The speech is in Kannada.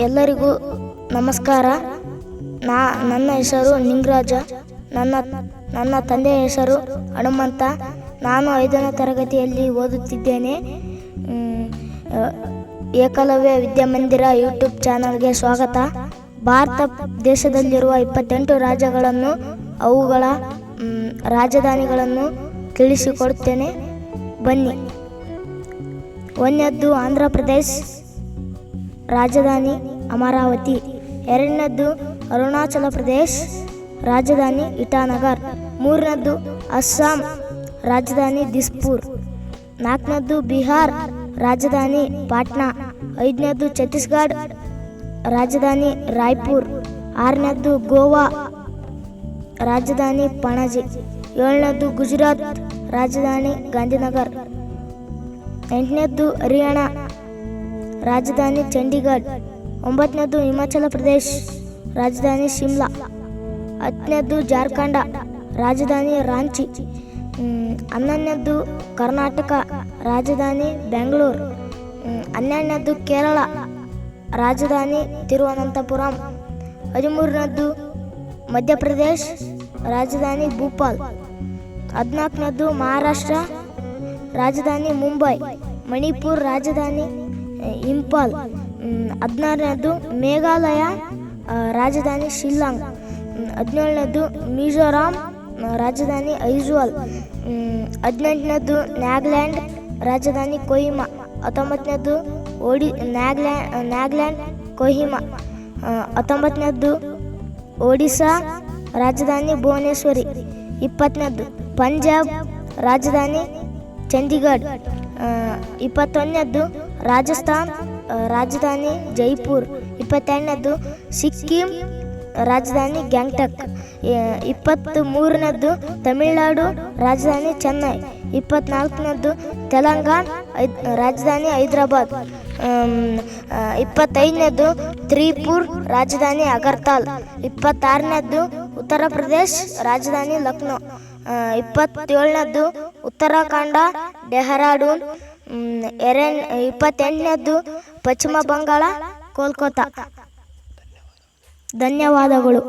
ಎಲ್ಲರಿಗೂ ನಮಸ್ಕಾರ. ನಾ ನನ್ನ ಹೆಸರು ನಿಂಗರಾಜ. ನನ್ನ ನನ್ನ ತಂದೆಯ ಹೆಸರು ಹನುಮಂತ. ನಾನು ಐದನೇ ತರಗತಿಯಲ್ಲಿ ಓದುತ್ತಿದ್ದೇನೆ. ಏಕಲವ್ಯ ವಿದ್ಯಾಮಂದಿರ ಯೂಟ್ಯೂಬ್ ಚಾನಲ್ಗೆ ಸ್ವಾಗತ. ಭಾರತ ದೇಶದಲ್ಲಿರುವ ಇಪ್ಪತ್ತೆಂಟು ರಾಜ್ಯಗಳನ್ನು, ಅವುಗಳ ರಾಜಧಾನಿಗಳನ್ನು ತಿಳಿಸಿಕೊಡುತ್ತೇನೆ. ಬನ್ನಿ. ಒಂದನೇದ್ದು ಆಂಧ್ರ ಪ್ರದೇಶ್ ರಾಜಧಾನಿ ಅಮರಾವತಿ. ಎರಡನೇದ್ದು ಅರುಣಾಚಲ ಪ್ರದೇಶ್, ರಾಜಧಾನಿ ಇಟಾನಗರ್. ಮೂರನೇದ್ದು ಅಸ್ಸಾಂ, ರಾಜಧಾನಿ ದಿಸ್ಪುರ್. ನಾಲ್ಕನೇದ್ದು ಬಿಹಾರ್, ರಾಜಧಾನಿ ಪಾಟ್ನಾ. ಐದನೇದ್ದು ಛತ್ತೀಸ್ಗಢ, ರಾಜಧಾನಿ ರಾಯ್ಪುರ್. ಆರನೇದ್ದು ಗೋವಾ, ರಾಜಧಾನಿ ಪಣಜಿ. ಏಳನೇದ್ದು ಗುಜರಾತ್, ರಾಜಧಾನಿ ಗಾಂಧಿನಗರ್. ಎಂಟನೇದ್ದು ಹರಿಯಾಣ ರಾಜಧಾನಿ ಚಂಡೀಗಢ. ಒಂಬತ್ತನೇದು ಹಿಮಾಚಲ ಪ್ರದೇಶ್ ರಾಜಧಾನಿ ಶಿಮ್ಲಾ. ಹತ್ತನೇದು ಜಾರ್ಖಂಡ ರಾಜಧಾನಿ ರಾಂಚಿ. ಹನ್ನೊಂದನೇದು ಕರ್ನಾಟಕ ರಾಜಧಾನಿ ಬೆಂಗಳೂರು. ಹ್ಮ್, ಹನ್ನೆರಡನೇದ್ದು ಕೇರಳ ರಾಜಧಾನಿ ತಿರುವನಂತಪುರಂ. ಹದಿಮೂರನೇದು ಮಧ್ಯಪ್ರದೇಶ್ ರಾಜಧಾನಿ ಭೂಪಾಲ್. ಹದಿನಾಲ್ಕನೇದು ಮಹಾರಾಷ್ಟ್ರ ರಾಜಧಾನಿ ಮುಂಬೈ. ಮಣಿಪುರ್ ರಾಜಧಾನಿ ಇಂಪಾಲ್. ಹದಿನಾರನೇದು ಮೇಘಾಲಯ ರಾಜಧಾನಿ ಶಿಲ್ಲಾಂಗ್. ಹದಿನೇಳನೇದು ಮಿಜೋರಾಂ ರಾಜಧಾನಿ ಐಜ್ವಾಲ್. ಹದಿನೆಂಟನೇದು ನ್ಯಾಗ್ಲ್ಯಾಂಡ್, ರಾಜಧಾನಿ ಕೊಹಿಮಾ. ಹತ್ತೊಂಬತ್ತನೇದು ಓಡಿ ನ್ಯಾಗ್ಲ್ಯಾಂಡ್ ನ್ಯಾಗ್ಲ್ಯಾಂಡ್, ಕೊಹಿಮಾ. ಹತ್ತೊಂಬತ್ತನೇದು ಒಡಿಶಾ ರಾಜಧಾನಿ ಭುವನೇಶ್ವರಿ. ಇಪ್ಪತ್ತನೇದು ಪಂಜಾಬ್, ರಾಜಧಾನಿ ಚಂಡೀಗಢ್. ಇಪ್ಪತ್ತೊಂದನೇದು ರಾಜಸ್ಥಾನ್ ರಾಜಧಾನಿ ಜೈಪುರ್. ಇಪ್ಪತ್ತೆರಡನೇದ್ದು ಸಿಕ್ಕಿಂ, ರಾಜಧಾನಿ ಗ್ಯಾಂಗ್ಟಕ್. ಇಪ್ಪತ್ತ್ ಮೂರನೇದ್ದು ತಮಿಳುನಾಡು, ರಾಜಧಾನಿ ಚೆನ್ನೈ. ಇಪ್ಪತ್ತ್ನಾಲ್ಕನೇದ್ದು ತೆಲಂಗಾಣ ರಾಜಧಾನಿ ಹೈದರಾಬಾದ್. ಇಪ್ಪತ್ತೈದನೇದ್ದು ತ್ರಿಪುರ್, ರಾಜಧಾನಿ ಅಗರ್ತಾಲ್. ಇಪ್ಪತ್ತಾರನೇದ್ದು ಉತ್ತರ ಪ್ರದೇಶ್, ರಾಜಧಾನಿ ಲಕ್ನೋ. ಇಪ್ಪತ್ತೇಳನೇದ್ದು ಉತ್ತರಾಖಂಡ, ಡೆಹರಾಡೂನ್ ಮ್, ಎರಡ್ ಇಪ್ಪತ್ತೆಂಟನೇದ್ದು ಪಶ್ಚಿಮ ಬಂಗಾಳ ಕೋಲ್ಕತ್ತಾ ಧನ್ಯವಾದಗಳು.